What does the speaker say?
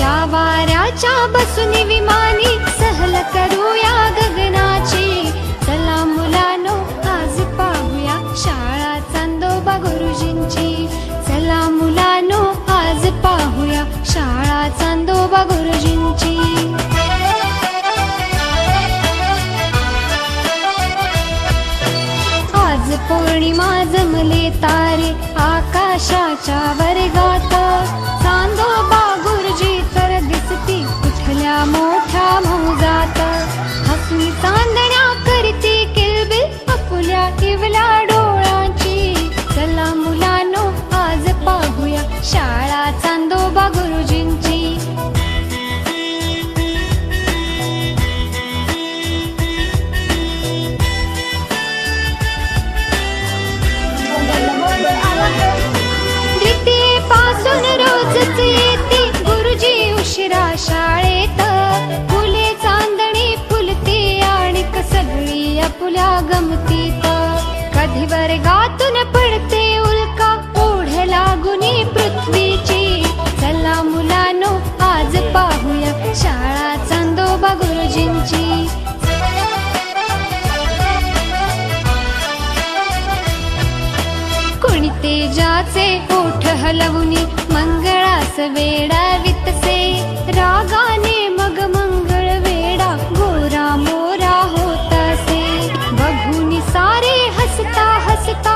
या वाऱ्याच्या बसून विमानी चांदोबा गुरुजींची. आज पौर्णिमा जमले तारे आकाशाच्या वर्गात. चांदोबा गुरुजी तर दिसती कुठल्या मोठ्या मौजात. हसली चांदण्या करती किलबिल आपुल्या इवल्या डोळ्यांची चला मुलानो आज पाहूया शाळा चांदोबा गुरुजी. आपुल्या गमतीत. कधी वर्गातून पडते उल्का ओढ लागुनी पृथ्वीची. चला मुलानो आज पाहूया शाळा चांदोबा गुरुजींची. कुणी तेजाचे ओठ हलवुनी मंगळास वेडा c'est